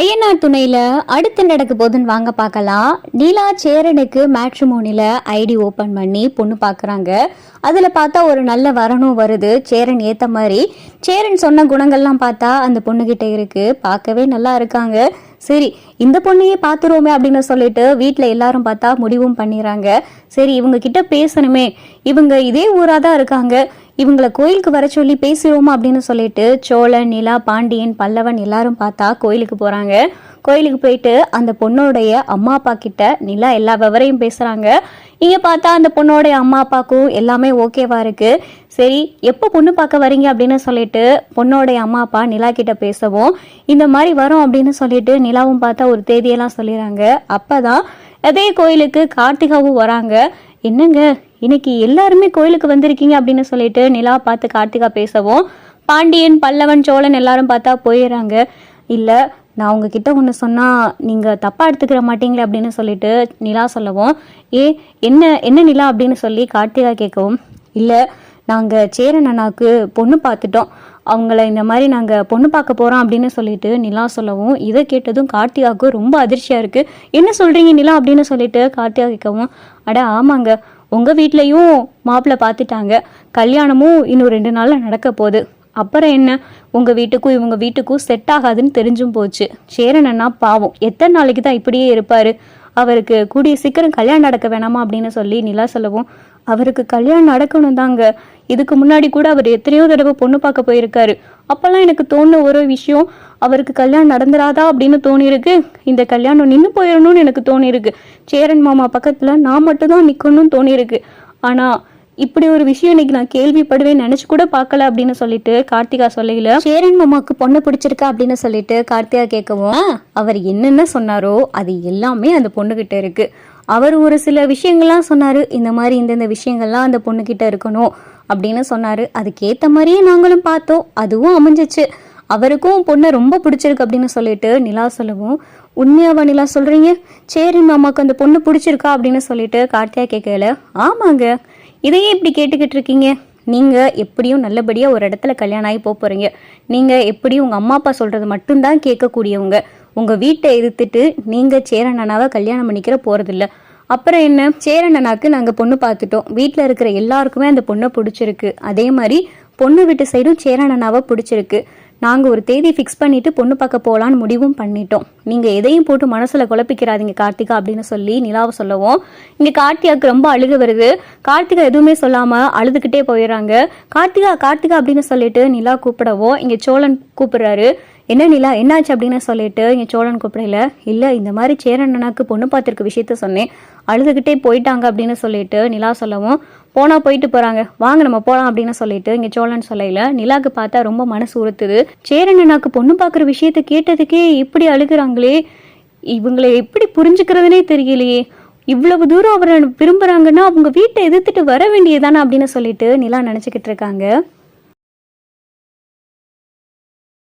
ஐயனார் துணையில் அடுத்து நடக்க போதுன்னு வாங்க பார்க்கலாம். நீலா சேரனுக்கு மேட்ரிமோனியில் ஐடி ஓப்பன் பண்ணி பொண்ணு பார்க்குறாங்க அதில் பார்த்தா ஒரு நல்ல வரணும் வருது. சேரன் ஏற்ற மாதிரி. சேரன் சொன்ன குணங்கள்லாம் பார்த்தா அந்த பொண்ணுகிட்ட இருக்குது பார்க்கவே நல்லா இருக்காங்க. சரி இந்த பொண்ணையே பார்த்துருவோமே அப்படின்னு சொல்லிட்டு வீட்டில் எல்லாரும் பார்த்தா முடிவும் பண்ணிடுறாங்க. சரி இவங்க கிட்ட பேசணுமே. இவங்க இதே ஊராக தான் இருக்காங்க. இவங்களை கோயிலுக்கு வர சொல்லி பேசுவோமா அப்படின்னு சொல்லிட்டு சோழன் நிலா பாண்டியன் பல்லவன் எல்லாரும் பார்த்தா கோயிலுக்கு போகிறாங்க கோயிலுக்கு போயிட்டு அந்த பொண்ணோடைய அம்மா அப்பா கிட்ட நிலா எல்லா விவரையும் பேசுகிறாங்க இங்கே பார்த்தா அந்த பொண்ணோடைய அம்மா அப்பாவுக்கும் எல்லாமே ஓகேவா இருக்கு. சரி எப்போ பொண்ணு பார்க்க வரீங்க அப்படின்னு சொல்லிட்டு பொண்ணோடைய அம்மா அப்பா நிலா கிட்ட பேசவும் இந்த மாதிரி வரோம் அப்படின்னு சொல்லிட்டு நிலாவும் பார்த்தா ஒரு தேதியெல்லாம் சொல்லிடுறாங்க. அப்போ தான் அதே கோயிலுக்கு கார்த்திகாவும் வராங்க. என்னங்க இன்னைக்கு எல்லாருமே கோயிலுக்கு வந்திருக்கீங்க அப்படின்னு சொல்லிட்டு நிலா பார்த்து கார்த்திகா பேசவும் பாண்டியன் பல்லவன் சோழன் எல்லாரும் பார்த்தா போயிடுறாங்க. இல்லை நான் உங்ககிட்ட ஒன்று சொன்னால் நீங்கள் தப்பாக எடுத்துக்கிற மாட்டீங்களே அப்படின்னு சொல்லிட்டு நிலா சொல்லவும் ஏ என்ன என்ன நிலா? அப்படின்னு சொல்லி கார்த்திகா கேட்கவும் இல்லை நாங்கள் சேரன் அண்ணாக்கு பொண்ணு பார்த்துட்டோம். அவங்கள இந்த மாதிரி நாங்கள் பொண்ணு பார்க்க போகிறோம் அப்படின்னு சொல்லிட்டு நிலா சொல்லவும் இதை கேட்டதும் கார்த்திகாவுக்கு ரொம்ப அதிர்ச்சியாக இருக்குது என்ன சொல்கிறீங்க நிலா? அப்படின்னு சொல்லிட்டு கார்த்திகா கேட்கவும் அட ஆமாங்க. உங்கள் வீட்லேயும் மாப்பிள்ளை பார்த்துட்டாங்க கல்யாணமும் இன்னும் ரெண்டு நாளில் நடக்க போகுது. அப்புறம் என்ன? உங்கள் வீட்டுக்கும் இவங்க வீட்டுக்கும் செட் ஆகாதுன்னு தெரிஞ்சும் போச்சு. சேரன் பாவம். எத்தனை நாளைக்கு தான் இப்படியே இருப்பார்? அவருக்கு கூடிய சீக்கிரம் கல்யாணம் நடக்க வேணாமா அப்படின்னு சொல்லி நிலா சொல்லவும் அவருக்கு கல்யாணம் நடக்கணும் தாங்க. இதுக்கு முன்னாடி கூட அவர் எத்தனையோ தடவை பொண்ணு பார்க்க போயிருக்காரு. அப்பெல்லாம் எனக்கு தோணுன ஒரு விஷயம் அவருக்கு கல்யாணம் நடந்துராதா அப்படின்னு தோணியிருக்கு. இந்த கல்யாணம் நின்று போயிடணும்னு எனக்கு தோணியிருக்கு. சேரன் மாமா பக்கத்தில் நான் மட்டும்தான் நிற்கணும்னு தோணியிருக்கு. ஆனால் இப்படி ஒரு விஷயம் இன்னைக்கு நான் கேள்விப்படுவேன் நினைச்சு கூட பார்க்கல அப்படின்னு சொல்லிட்டு கார்த்திகா சொல்லையில சேரன் மாமாக்கு பொண்ணு பிடிச்சிருக்கா? அப்படின்னு சொல்லிட்டு கார்த்திகா கேட்கவும் அவர் என்னென்ன சொன்னாரோ அது எல்லாமே அந்த பொண்ணுகிட்ட இருக்கு. அவர் ஒரு சில விஷயங்கள்லாம் சொன்னாரு. இந்த மாதிரி இந்தந்த விஷயங்கள்லாம் அந்த பொண்ணுகிட்ட இருக்கணும். அப்படின்னு சொன்னார். அதுக்கேற்ற மாதிரியே நாங்களும் பார்த்தோம். அதுவும் அமைஞ்சிச்சு. அவருக்கும் பொண்ணை ரொம்ப பிடிச்சிருக்கு அப்படின்னு சொல்லிட்டு நிலா சொல்லவும் உண்மையாவா நிலா சொல்கிறீங்க சரி மாமாக்கு அந்த பொண்ணு பிடிச்சிருக்கா? அப்படின்னு சொல்லிட்டு கார்த்தியா கேட்கல ஆமாங்க. இதையே இப்படி கேட்டுக்கிட்டு இருக்கீங்க? நீங்கள் எப்படியும் நல்லபடியாக ஒரு இடத்துல கல்யாணம் ஆகி போக போகிறீங்க நீங்கள் எப்படியும் உங்கள் அம்மா அப்பா சொல்கிறது மட்டும்தான் கேட்கக்கூடியவங்க. உங்கள் வீட்டை எதிர்த்துட்டு நீங்க சேரண்ணனாவை கல்யாணம் பண்ணிக்கிற போகிறதில்ல அப்புறம் என்ன? சேரண்ணனாக்கு நாங்கள் பொண்ணு பார்த்துட்டோம் வீட்டில் இருக்கிற எல்லாருக்குமே அந்த பொண்ணை பிடிச்சிருக்கு. அதே மாதிரி பொண்ணு வீட்டு சைடும் சேரண்ணனாவை பிடிச்சிருக்கு. நாங்கள் ஒரு தேதி ஃபிக்ஸ் பண்ணிட்டு பொண்ணு பார்க்க போகலான்னு முடிவும் பண்ணிட்டோம். நீங்கள் எதையும் போட்டு மனசில் குழப்பிக்கிறாதீங்க கார்த்திகா அப்படின்னு சொல்லி நிலாவை சொல்லவும். இங்கே கார்த்திகாவுக்கு ரொம்ப அழுக வருது. கார்த்திகா எதுவுமே சொல்லாமல் அழுதுகிட்டே போயிடுறாங்க. கார்த்திகா கார்த்திகா அப்படின்னு சொல்லிட்டு நிலா கூப்பிடவும் இங்கே சோழன் கூப்பிடுறாரு. என்ன நிலா என்னாச்சு அப்படின்னு சொல்லிட்டு இங்கே சோழன் கூப்பிடல. இல்லை இந்த மாதிரி சேரண்ணனாக்கு பொண்ணு பார்த்துருக்க விஷயத்த சொன்னேன். அழுதுகிட்டே போயிட்டாங்க அப்படின்னு சொல்லிட்டு நிலா சொல்லவும் போனா போயிட்டு போறாங்க. வாங்க நம்ம போலாம் அப்படின்னு சொல்லிட்டு இங்க சோழன் சொல்லையில நிலாக்கு பார்த்தா ரொம்ப மனசு உறுத்துது. சேரண்ணனாக்கு பொண்ணு பார்க்குற விஷயத்த கேட்டதுக்கே இப்படி அழுகிறாங்களே. இவங்களை எப்படி புரிஞ்சுக்கிறதுனே தெரியலையே. இவ்வளவு தூரம் அவரை விரும்புறாங்கன்னா அவங்க வீட்டை எதிர்த்துட்டு வர வேண்டியதானே அப்படின்னு சொல்லிட்டு நிலா நினைச்சுக்கிட்டு இருக்காங்க.